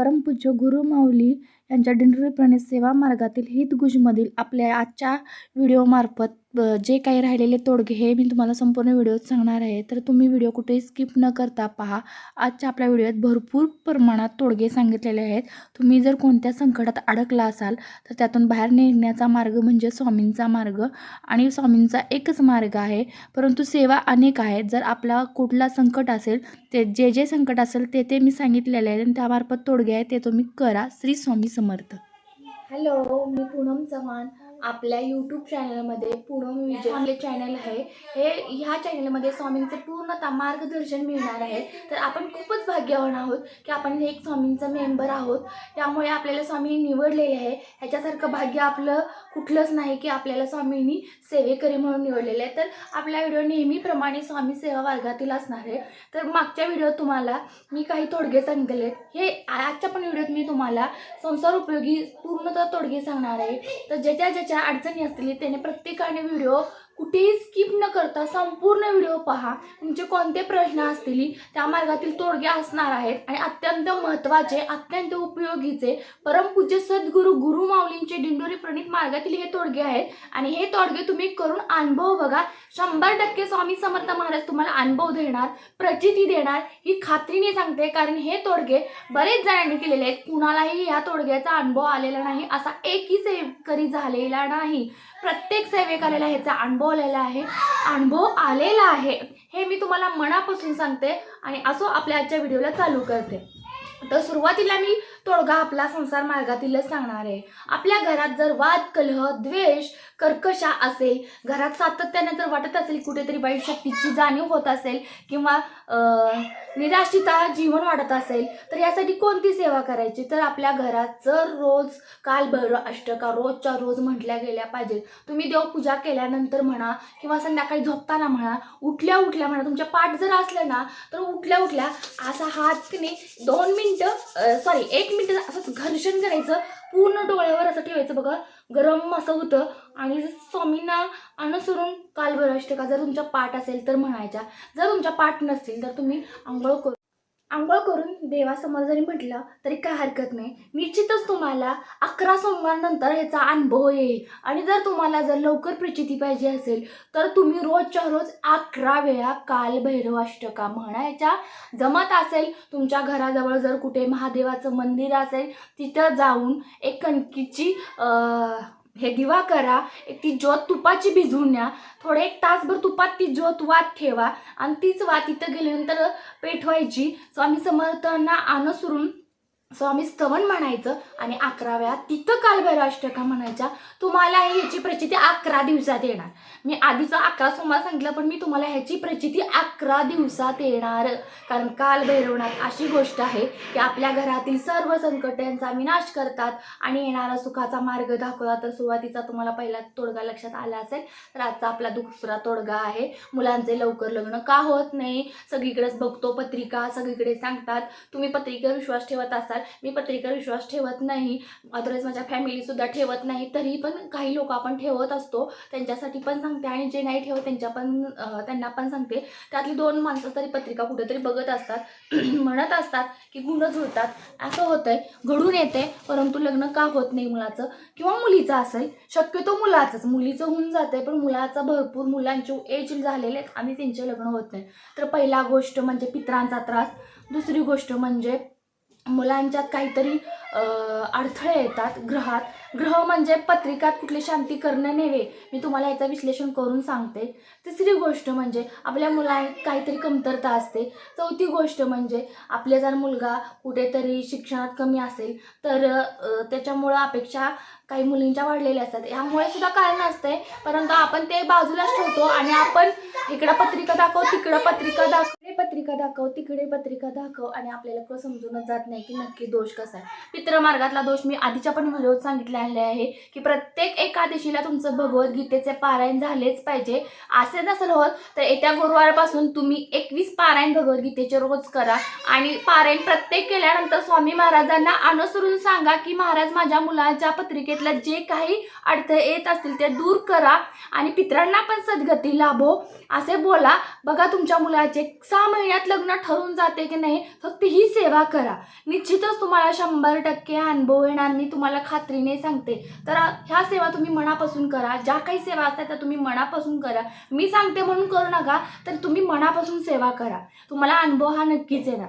परमपूज्य गुरु माऊली यांच्या दिंडोरी सेवा मार्गातील हितगुजमधील आपल्या आजच्या व्हिडिओमार्फत जे काही राहिलेले तोडगे हे मी तुम्हाला संपूर्ण व्हिडिओत सांगणार आहे. तर तुम्ही व्हिडिओ कुठेही स्किप न करता पहा. आजच्या आपल्या व्हिडिओत भरपूर प्रमाणात तोडगे सांगितलेले आहेत. तुम्ही जर कोणत्या संकटात अडकला असाल तर त्यातून बाहेर निघण्याचा मार्ग म्हणजे स्वामींचा मार्ग. आणि स्वामींचा एकच मार्ग आहे परंतु सेवा अनेक आहेत. जर आपला कुठला संकट असेल ते जे जे संकट असेल ते ते मी सांगितलेले आहे आणि त्यामार्फत तोडगे आहे ते तुम्ही करा. श्री स्वामी समर्थ. हॅलो मी पूनम चव्हाण. आपल्या यूट्यूब चॅनलमध्ये पूनम विजय आपले चॅनल आहे. हे ह्या चॅनलमध्ये स्वामींचं पूर्णतः मार्गदर्शन मिळणार आहे. तर आपण खूपच भाग्यवान आहोत की आपण एक स्वामींचं मेंबर आहोत. त्यामुळे आपल्याला स्वामी निवडलेले आहे. ह्याच्यासारखं भाग्य आपलं कुठलंच नाही की आपल्याला स्वामींनी सेवेकरी म्हणून निवडलेले आहे. तर आपला व्हिडिओ नेहमीप्रमाणे स्वामी सेवा वर्गातील असणार आहे. तर मागच्या व्हिडिओत तुम्हाला मी काही तोडगे सांगितले आहेत हे आजच्या पण व्हिडिओत मी तुम्हाला संसार उपयोगी पूर्णतः तोडगे सांगणार आहे. तर ज्याच्या ज्याच्या अडचणी असतील त्याने प्रत्येकाने व्हिडिओ कुठेही स्किप न करता संपूर्ण व्हिडिओ पहा. तुमचे कोणते प्रश्न असतील त्या मार्गातील तोडगे असणार आहेत आणि अत्यंत महत्त्वाचे अत्यंत उपयोगीचे परमपूज्य सद्गुरू गुरु माऊलींचे दिंडोरी प्रणित मार्गातील हे तोडगे आहेत. आणि हे तोडगे तुम्ही करून अनुभव बघा. शंभर टक्के स्वामी समर्थ महाराज तुम्हाला अनुभव देणार प्रचिती देणार ही खात्रीने सांगते. कारण हे तोडगे बरेच जणांनी केलेले आहेत. कुणालाही या तोडग्याचा अनुभव आलेला नाही. असा एकही सेवकरी झालेला नाही. प्रत्येक सेवेकालेला ह्याचा अनुभव आलेला आहे. अनुभव आलेला आहे. हे मी तुम्हाला मनापासून सांगते आणि असो आपल्या आजच्या व्हिडिओला चालू करते. तर सुरुवातीला मी तोडगा आपला संसार मार्गातीलच सांगणार आहे. आपल्या घरात जर वाद कलह द्वेष कर्कशा असेल घरात सातत्याने जर वाटत असेल कुठेतरी वाईट शक्तीची जाणीव होत असेल किंवा निराशिता जीवन वाढत असेल तर यासाठी कोणती सेवा करायची? तर आपल्या घरात जर रोज कालभैरव अष्टका रोजच्या रोज म्हटल्या गेल्या पाहिजेत तुम्ही देवपूजा केल्यानंतर म्हणा किंवा संध्याकाळी झोपताना म्हणा उठल्या उठल्या म्हणा तुमच्या पाठ जर असलं ना तर उठल्या उठल्या असा हात की दोन मिनटं सॉरी एक मिनिट असंच घर्षण करायचं पूर्ण डोळ्यावर असं ठेवायचं बघा. गरम असं होतं. आणि स्वामींना अनुसरून कालभैरव का जर तुमच्या पाठ असेल तर म्हणायच्या. जर तुमच्या पाठ नसतील तर तुम्ही आंघोळ करू आंघोळ करून देवासमोर जरी म्हटलं तरी काय हरकत नाही. निश्चितच तुम्हाला अकरा सोमवारनंतर ह्याचा अनुभव येईल. आणि जर तुम्हाला जर लवकर प्रचिती पाहिजे असेल तर तुम्ही रोजच्या रोज अकरा वेळा काल अष्टका म्हणायच्या. जमत असेल तुमच्या घराजवळ जर कुठे महादेवाचं मंदिर असेल तिथं जाऊन एक कणकीची हे दिवा करा एक ती ज्योत तुपाची भिजवून न्या. थोडे एक तासभर तुपात ती ज्योत वात ठेवा. आणि तीच वात इथं गेल्यानंतर पेटवायची स्वामी समर्थांना सो स्वामी स्तवन म्हणायचं आणि अकरा वेळा तिथं कालभैरव अष्टका म्हणायच्या तुम्हाला ह्याची प्रचिती अकरा दिवसात येणार. मी आधीचं अकरा सोमवार सांगितलं पण मी तुम्हाला ह्याची प्रचिती अकरा दिवसात येणार. कारण कालभैरवनाथ अशी गोष्ट आहे की आपल्या घरातील सर्व संकटांचा विनाश करतात आणि येणारा सुखाचा मार्ग दाखवतात. तर सुरुवातीचा तुम्हाला पहिला तोडगा लक्षात आला असेल तर आजचा आपला दुसरा तोडगा आहे. मुलांचे लवकर लग्न का होत नाही? सगळीकडेच बघतो पत्रिका सगळीकडे सांगतात. तुम्ही पत्रिकेवर विश्वास ठेवत असाल मी पत्रिका विश्वास ठेवत नाही अदरवाईज माझ्या फॅमिलीसुद्धा ठेवत नाही तरी पण काही लोक आपण ठेवत असतो त्यांच्यासाठी पण सांगते आणि जे नाही ठेवत त्यांच्या पण त्यांना पण सांगते. त्यातली दोन माणसं तरी पत्रिका कुठेतरी बघत असतात म्हणत असतात की गुण जुळतात. असं होतंय घडून येते परंतु लग्न का होत नाही मुलाचं? किंवा मुलीचं असेल शक्यतो मुलाचंच मुलीचं होऊन जाते पण मुलाचा भरपूर मुलांचे एज झालेले आहेत आणि त्यांचे लग्न होत नाही. तर पहिला गोष्ट म्हणजे पित्रांचा त्रास दुसरी गोष्ट म्हणजे मुलांच्यात काहीतरी अडथळे येतात ग्रहात. ग्रह म्हणजे पत्रिकात कुठली शांती करणं नव्हे. मी तुम्हाला याचं विश्लेषण करून सांगते. तिसरी गोष्ट म्हणजे आपल्या मुला काहीतरी कमतरता असते. चौथी गोष्ट म्हणजे आपले जर मुलगा कुठेतरी शिक्षणात कमी असेल तर त्याच्यामुळं अपेक्षा काही मुलींच्या वाढलेल्या असतात. ह्यामुळे सुद्धा कारण असते परंतु आपण ते बाजूलाच ठेवतो आणि आपण इकडं पत्रिका दाखव तिकडं पत्रिका दाखव. पत्रिका दाखव तिकडे पत्रिका दाखव आणि आपल्याला कसं समजूनच जात नाही की नक्की दोष कसा आहे. पित्रमार्गातला दोष मी आधीच्या पण व्हिडिओत सांगितलेले आहे की प्रत्येक एकादशीला तुमचं भगवद्गीतेचे पारायण झालेच पाहिजे. असे नसेल होत तर येत्या गुरुवारपासून तुम्ही एकवीस पारायण भगवद्गीतेचे रोज करा आणि पारायण प्रत्येक केल्यानंतर स्वामी महाराजांना अनुसरून सांगा की महाराज माझ्या मुलाच्या पत्रिकेतला जे काही अडथळे येत असतील ते दूर करा आणि पित्रांना पण सद्गती लाभो. असे बोला बघा तुमच्या मुलाचे सहा महिन्यात लग्न ठरून जाते की नाही फक्त ही सेवा करा. निश्चितच तुम्हाला शंभर टक्के अनुभव येणार मी तुम्हाला खात्रीने सांगते. तर ह्या सेवा तुम्ही मनापासून करा ज्या काही सेवा असतात त्या तुम्ही मनापासून करा. मी सांगते म्हणून करू नका तर तुम्ही मनापासून सेवा करा. तुम्हाला अनुभव हा नक्कीच येणार.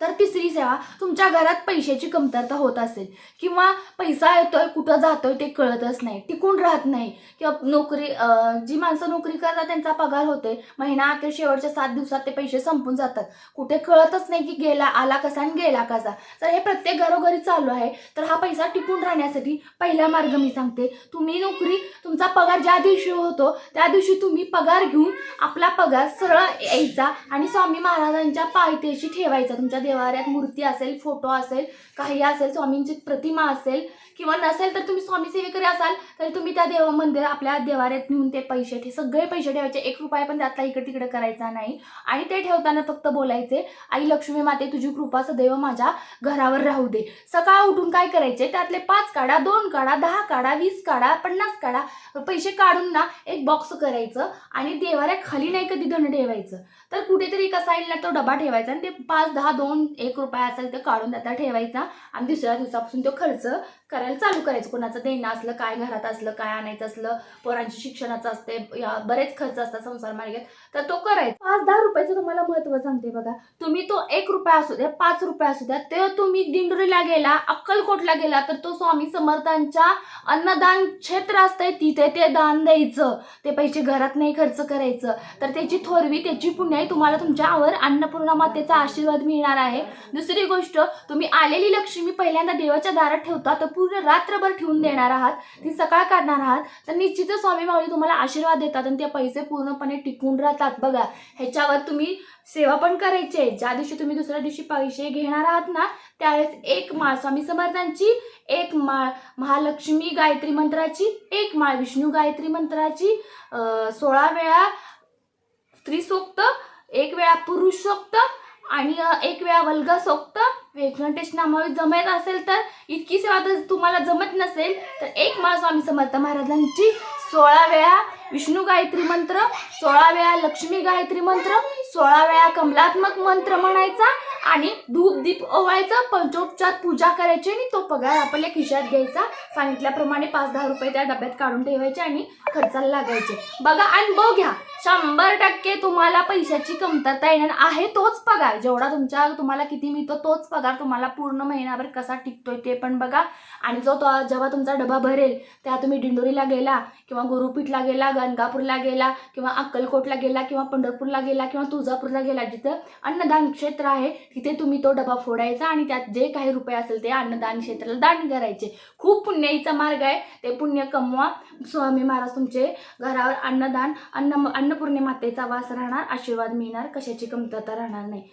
तर तिसरी सेवा तुमच्या घरात पैशाची कमतरता होत असेल किंवा पैसा येतोय कुठं जातोय ते कळतच नाही टिकून राहत नाही. किंवा नोकरी जी माणसं नोकरी करतात त्यांचा पगार होते महिना अखेर शेवटच्या सात दिवसात ते पैसे संपून जातात. कुठे कळतच नाही की गेला आला कसा आणि गेला कसा. तर हे प्रत्येक घरोघरी चालू आहे. तर हा पैसा टिकून राहण्यासाठी पहिला मार्ग मी सांगते. तुम्ही नोकरी तुमचा पगार ज्या दिवशी होतो त्या दिवशी तुम्ही पगार घेऊन आपला पगार सरळ यायचा आणि स्वामी महाराजांच्या पायथ्याशी ठेवायचा तुमच्या देवाऱ्यात मूर्ती असेल फोटो असेल काही असेल स्वामींची प्रतिमा असेल किंवा नसेल तर तुम्ही स्वामी सेवेकरी असाल तर तुम्ही त्या देव मंदिर आपल्या देवाऱ्यात नेऊन ते पैसे ठे सगळे पैसे ठेवायचे. एक रुपया पण त्यातला इकडे तिकडे करायचा नाही. आणि ते ठेवताना फक्त बोलायचे आई लक्ष्मी माते तुझी कृपा सदैव माझ्या घरावर राहू दे. सकाळ उठून काय करायचे? त्यातले पाच काढा दोन काढा दहा काढा वीस काढा पन्नास काढा पैसे काढून ना एक बॉक्स करायचं आणि देवाऱ्या खाली नाही कधी धन ठेवायचं. तर कुठेतरी एका साईडला तो डबा ठेवायचा आणि ते पाच दहा दोन एक रुपया असेल ते काढून त्याचा ठेवायचा. आणि दुसऱ्या दिवसापासून तो खर्च करायला चालू करायचं. कोणाचं देणं असलं काय घरात असलं काय आणायचं असलं पोरांची शिक्षणाचं असते या बरेच खर्च असतात संसार मार्गात. तर तो करायचा. पाच दहा रुपयाचं तुम्हाला महत्त्व सांगते बघा. तुम्ही तो एक रुपया असू द्या पाच रुपया असू द्या ते तुम्ही दिंडोरीला गेला अक्कलकोटला गेला तर तो स्वामी समर्थांच्या अन्नदान क्षेत्र असतंय तिथे ते दान द्यायचं. ते पैसे घरात नाही खर्च करायचं. तर त्याची थोरवी त्याची पुण्याई तुम्हाला तुमच्यावर अन्नपूर्णा मातेचा आशीर्वाद मिळणार आहे. दुसरी गोष्ट तुम्ही आलेली लक्ष्मी पहिल्यांदा देवाच्या दारात ठेवता तर पूर्ण रात्रभर ठेवून देणार आहात. ती सकाळ काढणार आहात तर निश्चितच स्वामी माऊली तुम्हाला आशीर्वाद देतात आणि ते पैसे पूर्णपणे टिकून राहतात. बघा ह्याच्यावर तुम्ही सेवा पण करायची आहे. ज्या दिवशी तुम्ही दुसऱ्या दिवशी पैसे घेणार आहात ना त्यावेळेस एक माळ स्वामी समर्थांची एक माळ महालक्ष्मी गायत्री मंत्राची एक माळ विष्णू गायत्री मंत्राची सोळा वेळा स्त्रीसोक्त एक वेळा पुरुष सोक्त आणि एक वेळा वल्ग सोक्त. व्यंकटेश नामावी जमत असेल तर इतकी सेवा जर तुम्हाला जमत नसेल तर एक माळ स्वामी समर्थ महाराजांची सोळा वेळा विष्णू गायत्री मंत्र सोळा वेळा लक्ष्मी गायत्री मंत्र सोळा वेळा कमलात्मक मंत्र म्हणायचा आणि धूप दीप ओवायचं पंचोपचार पूजा करायची आणि तो पगार आपल्या खिशात घ्यायचा. सांगितल्याप्रमाणे पाच दहा रुपये त्या डब्यात काढून ठेवायचे आणि खर्चाला लागायचे. बघा अनुभव घ्या शंभर टक्के तुम्हाला पैशाची कमतरता येणार आहे तोच पगार. जेवढा तुमच्या तुम्हाला किती मिळतो तोच पगार तुम्हाला पूर्ण महिनाभर कसा टिकतोय ते पण बघा. आणि जो तो जेव्हा तुमचा डबा भरेल तेव्हा तुम्ही दिंडोरीला गेला किंवा गुरुपीठला गेला गणगापूरला गेला किंवा अक्कलकोटला गेला किंवा पंढरपूरला गेला किंवा तुळजापूरला गेला जिथं अन्नदान क्षेत्र आहे तिथे तुम्ही तो डबा फोडायचा आणि त्यात जे काही रुपये असेल ते अन्नदान क्षेत्राला दान करायचे. खूप पुण्याईचा मार्ग आहे. ते पुण्य कमवा. स्वामी महाराज तुमचे घरावर अन्नदान अन्न अन्नपूर्णे मातेचा वास राहणार आशीर्वाद मिळणार कशाची कमतरता राहणार नाही.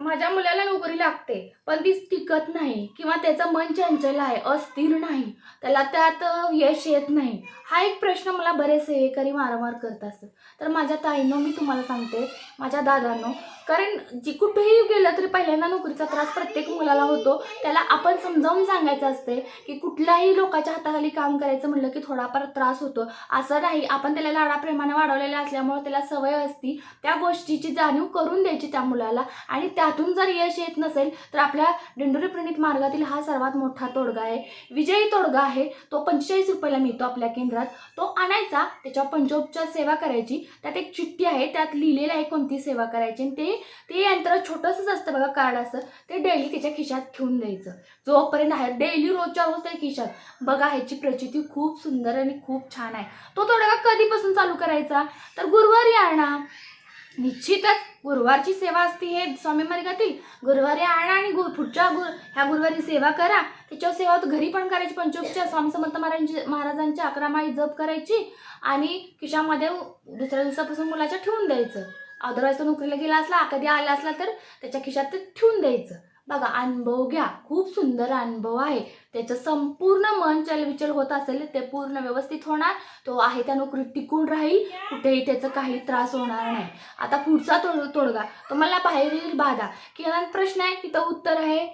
माझ्या मुलाला नोकरी लागते पण ती टिकत नाही किंवा त्याचं मन चंचल आहे अस्थिर नाही. त्याला त्यात यश येत नाही. हा एक प्रश्न मला बरेच सेवेकरी वारंवार करत असतात. तर माझ्या ताईनं मी तुम्हाला सांगते माझ्या दादांनो. कारण जी कुठेही गेलं तरी पहिल्यांदा नोकरीचा त्रास प्रत्येक मुलाला होतो. त्याला आपण समजावून सांगायचं असते की कुठल्याही लोकाच्या हाताखाली काम करायचं म्हणलं की थोडाफार त्रास होतो. असं नाही. आपण त्याला लाडाप्रेमाने वाढवलेलं असल्यामुळे त्याला सवय असती. त्या गोष्टीची जाणीव करून द्यायची त्या मुलाला. आणि त्यातून जर यश येत नसेल तर आपल्या दिंडोरी प्रणित मार्गातील हा सर्वात मोठा तोडगा आहे. विजयी तोडगा आहे. तो पंचेचाळीस रुपयाला मिळतो आपल्या केंद्रात. तो आणायचा. त्याच्यावर पंचोपचार सेवा करायची. त्यात एक चिठ्ठी आहे. त्यात लिहिलेलं आहे कोण कोणती सेवा करायची आणि ते ते यंत्र छोटंसंच असतं बघा कार्ड असं ते डेली त्याच्या खिशात ठेवून द्यायचं. जोपर्यंत आहे डेली रोजच्या रोज त्या खिशात. बघा ह्याची प्रचिती खूप सुंदर आणि खूप छान आहे. तो थोडा कधीपासून चालू करायचा? तर गुरुवारी आणा. निश्चितच गुरुवारची सेवा असते हे स्वामी मार्गातील. गुरुवारी आणा आणि गुर पुढच्या गुर ह्या गुरुवारी सेवा करा. त्याच्यावर सेवा घरी पण करायची पंचोपच्या स्वामी समर्थ महाराजांची महाराजांची अकरा माळी जप करायची आणि खिशामध्ये दुसऱ्या दिवसापासून मुलाच्या ठेवून द्यायचं. अदरवाईज तो नोकरीला गेला असला कधी आला असला तर त्याच्या खिशात ते ठेवून द्यायचं. बघा अनुभव घ्या. खूप सुंदर अनुभव आहे. त्याचं संपूर्ण मन चलविचल होत असेल ते पूर्ण व्यवस्थित होणार. तो आहे त्या नोकरीत टिकून राहील. कुठेही त्याचं काही त्रास होणार नाही. आता पुढचा तोड तोडगा. तुम्हाला बाहेरील बाधा. किंवा प्रश्न आहे तिथं उत्तर आहे.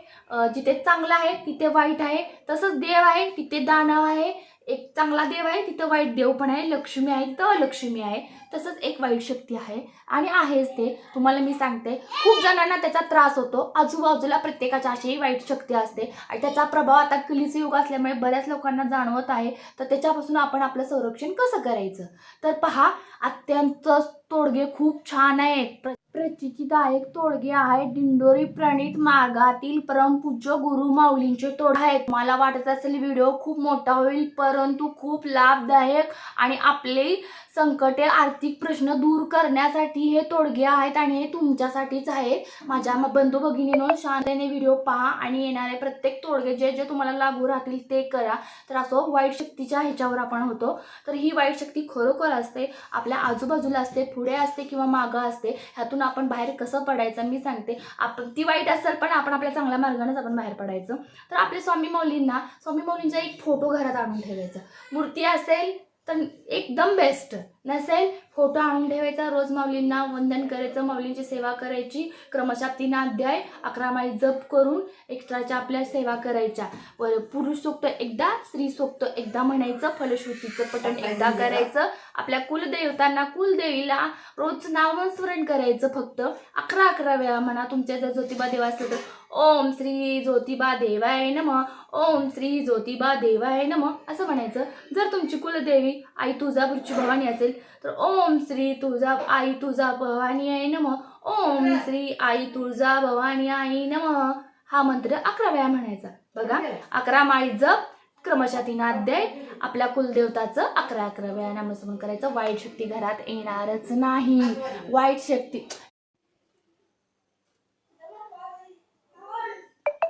जिथे चांगलं आहे तिथे वाईट आहे. तसंच देव आहे तिथे दानव आहे. एक चांगला देव आहे तिथं वाईट देव पण आहे लक्ष्मी आहे तिथं अलक्ष्मी आहे तसंच एक वाईट शक्ती आहे. आणि आहेच ते. तुम्हाला मी सांगते खूप जणांना त्याचा त्रास होतो. आजूबाजूला प्रत्येकाच्या अशी वाईट शक्ती असते. आणि त्याचा प्रभाव आता कलीचे युग असल्यामुळे बऱ्याच लोकांना जाणवत आहे. तर त्याच्यापासून आपण आपलं संरक्षण कसं करायचं? तर पहा अत्यंत तोडगे खूप छान आहेत. प्रचितीदायक तोडगे आहेत. दिंडोरी प्रणित मार्गातील परमपूज्य गुरु माऊलींचे तोड आहेत. मला वाटत असेल व्हिडिओ खूप मोठा होईल परंतु खूप लाभदायक आणि आपले संकटे आर्थिक प्रश्न दूर करण्यासाठी हे तोडगे आहेत आणि हे तुमच्यासाठीच आहे माझ्या बंधू भगिनीनो शांततेने व्हिडिओ पहा आणि येणारे प्रत्येक तोडगे जे जे तुम्हाला लागू राहतील ते करा. तर असं वाईट शक्तीच्या ह्याच्यावर आपण होतो. तर ही वाईट शक्ती खरोखर असते आपल्या आजूबाजूला असते पुढे असते किंवा मागं असते ह्यातून आपण बाहेर कसं पडायचं मी सांगते. आपण ती वाईट असेल पण आपण आपल्या चांगल्या मार्गानेच आपण बाहेर पडायचं. तर आपल्या स्वामी मौलींना स्वामी मौलींचा एक फोटो घरात आणून ठेवायचा. मूर्ती असेल तर एकदम बेस्ट नसेल फोटो आणून ठेवायचा रोज माऊलींना वंदन करायचं माऊलींची सेवा करायची क्रमशाप्तीना अध्याय अकरा माळी जप करून एक्स्ट्राच्या आपल्या सेवा करायच्या. पुरुष सोक्त एकदा स्त्री सोक्त एकदा म्हणायचं फलश्रुतीचं पठण एकदा करायचं आपल्या कुलदेवतांना कुलदेवीला रोज नामस्मरण करायचं फक्त. अकरा अकरा वेळा म्हणा तुमच्या जर ज्योतिबा देव असलं तर ओम श्री ज्योतिबा देवाय नम ओम श्री ज्योतिबा देवाय नम असं म्हणायचं. जर तुमची कुलदेवी आई तुळजापूरची भवानी असेल तर ओम श्री तुळजा आई तुळजा भवानी आई नम. ओम श्री आई तुळजा भवानी आई नम. हा मंत्र अकरा वेळा म्हणायचा. बघा अकरा माळी जप क्रमशः तीन अध्याय. आपल्या कुलदेवताचं अकरा अकरा वेळा नामस्मरण करायचं. वाईट शक्ती घरात येणारच नाही. वाईट शक्ती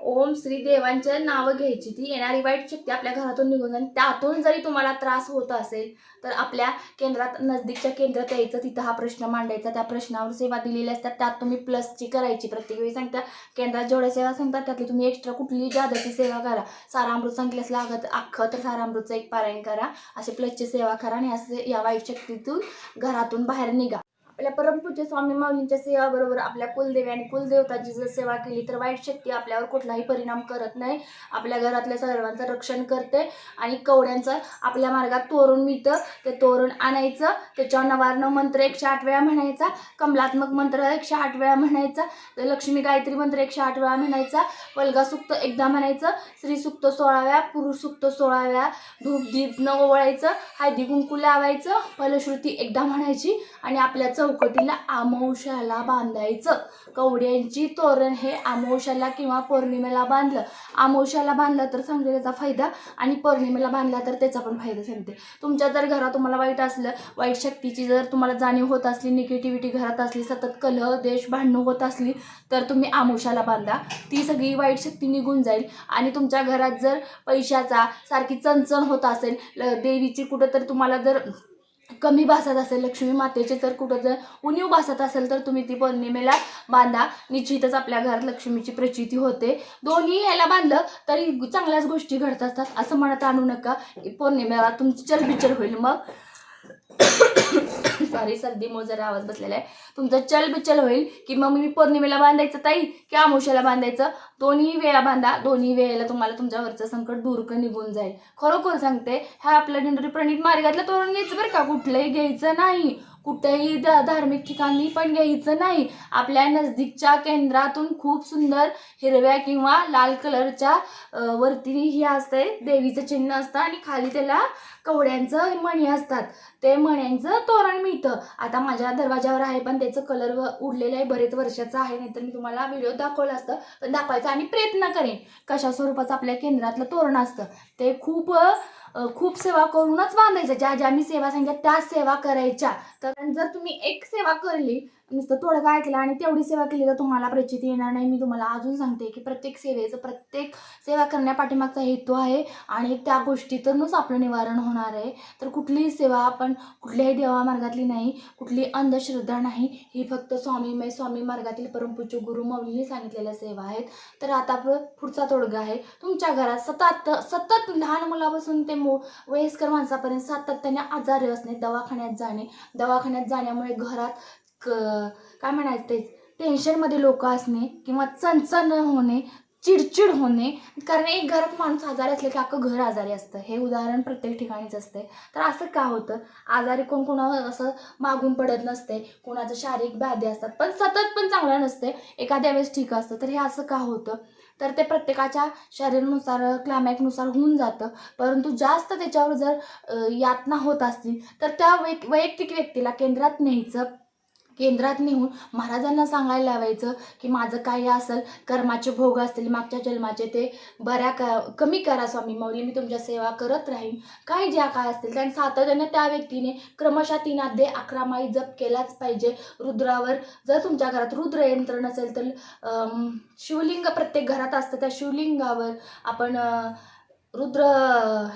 ओम श्री देवांच्या नावं घ्यायची. ती येणारी वाईट शक्ती आपल्या घरातून निघून जाईल. त्यातून जरी तुम्हाला त्रास होत असेल तर आपल्या केंद्रात नजदीकच्या केंद्रात यायचं. तिथं हा प्रश्न मांडायचा. त्या प्रश्नावर सेवा दिलेल्या असतात. त्यात तुम्ही प्लसची करायची. प्रत्येक वेळी सांगता केंद्रात जेवढ्या सेवा सांगतात त्यातली तुम्ही एक्स्ट्रा कुठलीही जादाची सेवा करा. सारामृत सांगितल्यास लागत अख्खं तर सारामृतचं एक पारायण करा. असे प्लसची सेवा करा आणि असे या वाईट शक्तीतून घरातून बाहेर निघा. आपल्या परमपूज्य स्वामी माऊलींच्या सेवाबरोबर आपल्या कुलदेवी आणि कुलदेवताची जर सेवा केली तर वाईट शक्ती आपल्यावर कुठलाही परिणाम करत नाही. आपल्या घरातल्या सर्वांचं रक्षण करते आणि कवड्यांचं आपल्या मार्गात तोरण मिळतं. ते तोरण आणायचं. त्याच्यावर नवारण मंत्र एकशे आठ वेळा म्हणायचा. कमलात्मक मंत्र एकशे आठ वेळा म्हणायचा. तर लक्ष्मी गायत्री मंत्र एकशे आठ वेळा म्हणायचा. वल्गा सुक्त एकदा म्हणायचं. स्त्री सुक्त सोळा वेळा पुरुष सुक्त सोळा वेळा. धूप दीप न ओवळायचं. हळदी कुंकू लावायचं. फलश्रुती एकदा म्हणायची. आणि आपल्या चौकटीला आमोशाला बांधायचं. कवड्यांची तोरण हे आमोशाला किंवा पौर्णिमेला बांधलं. आमोशाला बांधलं तर सांगते त्याचा फायदा आणि पौर्णिमेला बांधला तर त्याचा पण फायदा सांगते. तुमच्या जर घरात तुम्हाला वाईट असलं वाईट शक्तीची जर तुम्हाला जाणीव होत असली निगेटिव्हिटी घरात असली सतत कलह देश भांडणं होत असली तर तुम्ही आमोशाला बांधा. ती सगळी वाईट शक्ती निघून जाईल. आणि तुमच्या घरात जर पैशाचा सारखी चणचण होत असेल ल- देवीची कुठं तर तुम्हाला जर कमी भासत असेल लक्ष्मी मातेचे जर कुठं जर उणीव भासत असेल तर तुम्ही ती पौर्णिमेला बांधा. निश्चितच आपल्या घरात लक्ष्मीची प्रचिती होते. दोन्ही याला बांधलं तरी चांगल्याच गोष्टी घडत असतात. असं म्हणत आणू नका. की पौर्णिमेला तुमची चलबिचल होईल मग. सॉरी सर्दीमुळे जरा आवाज बसलेला आहे. तुमचं चल बिचल होईल की मग मी पौर्णिमेला बांधायचं ताई की आमुष्याला बांधायचं? दोन्ही वेळा बांधा दोन्ही वेळेला तुम्हाला तुमच्यावरचं संकट दूर निघून जाईल. खरोखर सांगते ह्या आपल्या दिंडोरी प्रणित मार्गातलं तोरण घ्यायचं बरं का कुठलंही घ्यायचं नाही. कुठेही ध धार्मिक ठिकाणी पण घ्यायचं नाही. आपल्या नजदीकच्या केंद्रातून खूप सुंदर हिरव्या किंवा लाल कलरच्या वरती हे असते देवीचं चिन्ह असतं आणि खाली त्याला कवड्यांचं मणी असतात. ते मण्यांचं तोरण मिळतं. आता माझ्या दरवाजावर आहे पण त्याचं कलर व उडलेलं आहे. बरेच वर्षाचं आहे नाहीतर मी तुम्हाला व्हिडिओ दाखवलं असतं. पण दाखवायचा आणि प्रयत्न करेन. कशा स्वरूपाचं आपल्या केंद्रातलं तोरण असतं. ते खूप खूप सेवा करूनच बांधायच्या. ज्या ज्या मी सेवा सांगितल्या त्या सेवा करायच्या. तर जर तुम्ही एक सेवा करली नुसतं तोडगा ऐकला आणि तेवढी सेवा केली तर तुम्हाला प्रचिती येणार नाही. मी तुम्हाला अजून सांगते की प्रत्येक सेवेचं प्रत्येक सेवा करण्यापाठीमागचा हेतू आहे आणि त्या गोष्टीतूनच आपलं निवारण होणार आहे. तर कुठलीही सेवा आपण कुठल्याही देवा मार्गातली नाही कुठली अंधश्रद्धा नाही. ही फक्त स्वामीमय स्वामी मार्गातील परमपूज्य गुरु मौलींनी सांगितलेल्या सेवा आहेत. तर आता पुढचा तोडगा आहे. तुमच्या घरात सतत सतत लहान मुलापासून ते मो वयस्कर माणसापर्यंत सातत्याने आजारी असणे दवाखान्यात जाणे. दवाखान्यात जाण्यामुळे घरात क काय म्हणायचं तेच? टेन्शनमध्ये लोक असणे किंवा चणचण होणे चिडचिड होणे कारण एक घरात माणूस आजारी असले की अख्खं घर आजारी असतं. हे उदाहरण प्रत्येक ठिकाणीच असते. तर असं का होतं? आजारी कोण कोणावर असं मागून पडत नसते. कोणाचं शारीरिक व्याधी असतात. पण सतत पण चांगलं नसते. एखाद्या वेळेस ठीक असतं. तर हे असं का होतं? तर ते प्रत्येकाच्या शरीरानुसार क्लायमॅकनुसार होऊन जातं. परंतु जास्त त्याच्यावर जर यातना होत असतील तर त्या वै वैयक्तिक व्यक्तीला केंद्रात न्यायचं केंद्रात नेऊन महाराजांना सांगायला लावायचं की माझं काय असेल कर्माचे भोग असतील मागच्या जन्माचे ते बऱ्या क कमी करा स्वामी. माऊली मी तुमच्या सेवा करत राहीन. काय ज्या काय असतील कारण सातत्याने त्या व्यक्तीने क्रमशः तीन अध्याय अकरा माई जप केलाच पाहिजे. रुद्रावर जर तुमच्या घरात रुद्र यंत्र नसेल तर शिवलिंग प्रत्येक घरात असतं. त्या शिवलिंगावर आपण रुद्र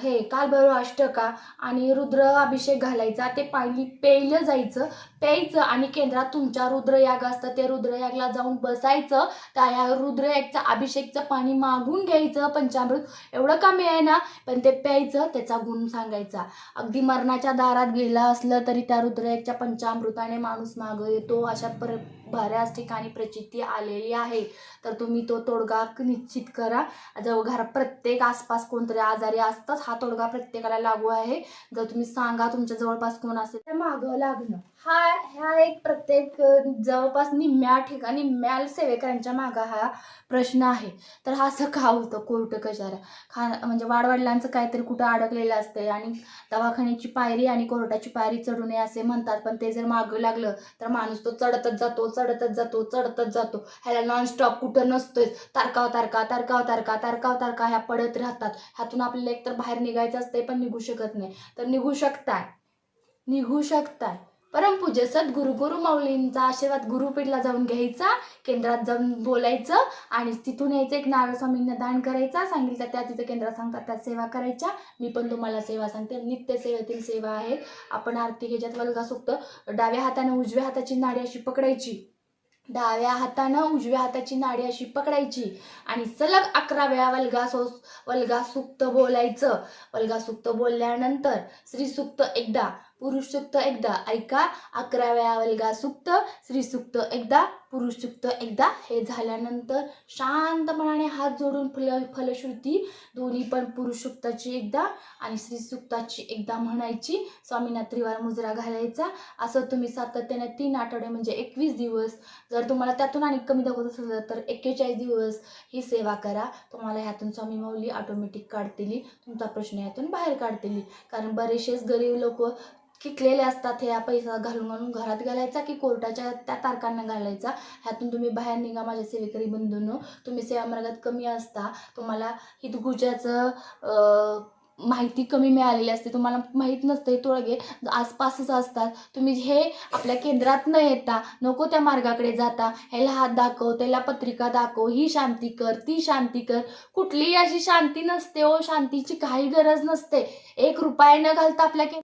हे कालभैरव अष्टका आणि रुद्र अभिषेक घालायचा. ते पाणी प्यायलं जायचं. प्यायचं आणि केंद्रात तुमच्या रुद्रयाग असतं ते रुद्रयागला जाऊन बसायचं त्या या रुद्रयागचं अभिषेकचं पाणी मागून घ्यायचं पंचामृत एवढं कमी आहे ना पण ते प्यायचं त्याचा गुण सांगायचा. अगदी मरणाच्या दारात गेला असलं तरी त्या रुद्रयागच्या पंचामृताने माणूस मागं येतो. अशा पर बऱ्याच ठिकाणी प्रचिती आलेली आहे. तर तुम्ही तो तोडगा निश्चित करा. जवळ घर प्रत्येक आसपास कोणतरी आजारी असतंच हा तोडगा प्रत्येकाला लागू आहे. जर तुम्ही सांगा तुमच्या जवळपास कोण असेल तर मागं लागणं. हा ह्या एक प्रत्येक जवळपास निम्म्या ठिकाणी म्याल सेवेकरांच्या मागं हा प्रश्न आहे. तर हा असं का होतं कोर्ट कशाला? खा म्हणजे वाडवडिलांचं काहीतरी कुठं अडकलेलं असतं आणि दवाखान्याची पायरी आणि कोर्टाची पायरी चढू नये असे म्हणतात. पण ते जर मागं लागलं तर माणूस तो चढतच जातो चढतच जातो चढतच जातो. ह्याला नॉनस्टॉप कुठं नसतोय. तारकाव तारका तारकाव तारका तारकाव तारका ह्या पडत राहतात. ह्यातून आपल्याला एकतर बाहेर निघायचं असते पण निघू शकत नाही. तर निघू शकताय. निघू शकताय. परमपूज्य सद्गुरु गुरु माऊलींचा आशीर्वाद गुरुपीठला जाऊन घ्यायचा केंद्रात जाऊन बोलायचं आणि तिथून यायचं एक नारळ स्वामींना दान करायचा सांगितलं त्या तिथं केंद्रात सांगतात त्या सेवा करायच्या. मी पण तुम्हाला सेवा सांगते. नित्य सेवेतील सेवा आहेत. आपण आरती ह्याच्यात वलगा सुक्त डाव्या हाताने उजव्या हाताची नाडी अशी पकडायची. डाव्या हातानं उजव्या हाताची नाडी अशी पकडायची आणि सलग अकरा वेळा वल्गा सो वल्गा सुक्त बोलायचं. वल्गा सुक्त बोलल्यानंतर श्रीसुक्त एकदा पुरुष सुक्त एकदा. ऐका अकराव्या वल्गा सुक्त श्री सुक्त एकदा पुरुष सुक्त एकदा. हे झाल्यानंतर शांतपणाने हात जोडून फल फलश्रुती दोन्ही पण पुरुष सुक्ताची एकदा आणि श्री सुक्ताची एकदा म्हणायची. स्वामींना त्रिवार मुजरा घालायचा. असं तुम्ही सातत्याने तीन आठवडे म्हणजे एकवीस दिवस जर तुम्हाला त्यातून आणि कमी दाखवत असेल तर एक्केचाळीस दिवस ही सेवा करा. तुम्हाला ह्यातून स्वामी माऊली ऑटोमॅटिक काढतील. तुमचा प्रश्न यातून बाहेर काढतील. कारण बरेचसेच गरीब लोक किकलेले असतात हे पैसा घालून घालून घरात घालायचा की कोर्टाच्या त्या तारखांना घालायचा? ह्यातून तुम्ही बाहेर निघा माझ्या सेवेकरी बंधूंनो. तुम्ही सेवा मार्गात कमी असता तुम्हाला हितगुजाचं माहिती कमी मिळालेली असते. तुम्हाला माहीत नसतं हे तोडगे आसपासच असतात. तुम्ही हे आपल्या केंद्रात न येता नको त्या मार्गाकडे जाता. ह्याला हात दाखव त्याला पत्रिका दाखव ही शांती कर ती शांती कर. कुठलीही अशी शांती नसते ओ शांतीची काही गरज नसते. एक रुपया न घालता आपल्या के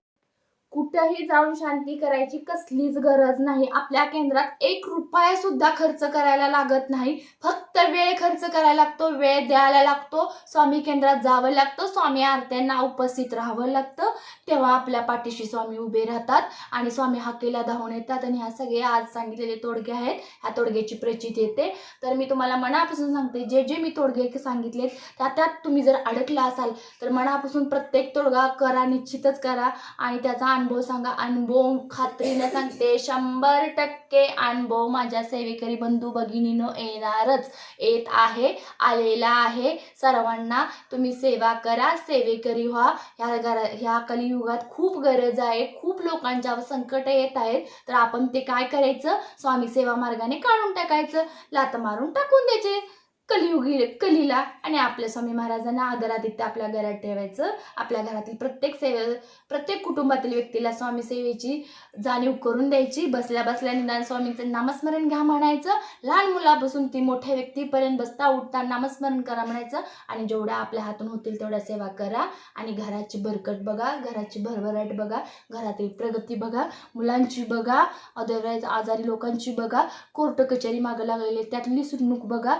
कुठंही जाऊन शांती करायची कसलीच गरज नाही. आपल्या केंद्रात एक रुपया सुद्धा खर्च करायला लागत नाही. फक्त वेळ खर्च करायला लागतो वेळ द्यायला लागतो. स्वामी केंद्रात जावं लागतं स्वामी आरत्यांना उपस्थित राहावं लागतं. तेव्हा आपल्या पाठीशी स्वामी उभे राहतात आणि स्वामी हाकेला धावून येतात आणि ह्या सगळे आज सांगितलेले तोडगे आहेत ह्या तोडग्याची प्रचित येते. तर मी तुम्हाला मनापासून सांगते जे जे मी तोडगे सांगितले त्या त्यात तुम्ही जर अडकला असाल तर मनापासून प्रत्येक तोडगा करा निश्चितच करा. आणि त्याचा अनुभव सांगा. अनुभव खात्रीनं सांगते. शंभर टक्के अनुभव माझ्या सेवेकरी बंधू भगिनीनं येणारच. येत आहे आलेला आहे. सर्वांना तुम्ही सेवा करा. सेवेकरी व्हा. ह्या गर ह्या कलियुगात खूप गरज आहे. खूप लोकांच्यावर संकट येत आहेत. तर आपण ते काय करायचं? स्वामी सेवा मार्गाने काढून टाकायचं. लात मारून टाकून द्यायचे. कलियुगी कलीला आणि आपल्या स्वामी महाराजांना आदरातिथ्य आपल्या घरात ठेवायचं. आपल्या घरातील प्रत्येक सेवे प्रत्येक कुटुंबातील व्यक्तीला स्वामी सेवेची जाणीव करून द्यायची. बसल्या बसल्या निदान स्वामींचं नामस्मरण घ्या म्हणायचं. लहान मुलापासून ती मोठ्या व्यक्तीपर्यंत बसता उठता नामस्मरण करा म्हणायचं. आणि जेवढ्या आपल्या हातून होतील तेवढ्या सेवा करा. आणि घराची भरकट बघा घराची भरभराट बघा घरातील प्रगती बघा मुलांची बघा अदरवाईज आजारी लोकांची बघा कोर्ट कचेरी मागं लागलेली त्यातली सुटणूक बघा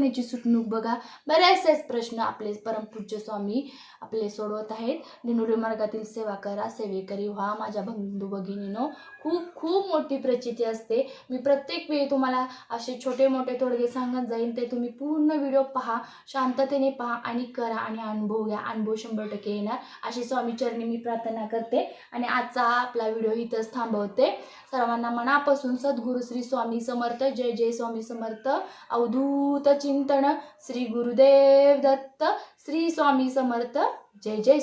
दवाखान्याची सुटणूक बघा. बरेचसेच प्रश्न आपले परमपूज्य स्वामी आपले सोडवत आहेत. दिनुरी मार्गातील सेवा करा सेवेकरी व्हा. माझ्या बंधू भगिनीनो खूप खूप मोठी प्रचिती असते. मी प्रत्येक वेळी तुम्हाला असे छोटे मोठे थोडके सांगत जाईन ते तुम्ही पूर्ण व्हिडिओ पहा शांततेने पहा आणि करा आणि अनुभव घ्या. अनुभव शंभर टक्के येणार. अशी स्वामीचरणी मी प्रार्थना करते आणि आजचा आपला व्हिडिओ इथंच थांबवते. सर्वांना मनापासून सद्गुरू श्री स्वामी समर्थ जय जय स्वामी समर्थ. अवधूत चिंतन श्री गुरुदेव दत्त. श्री स्वामी समर्थ. जय जय स्वामी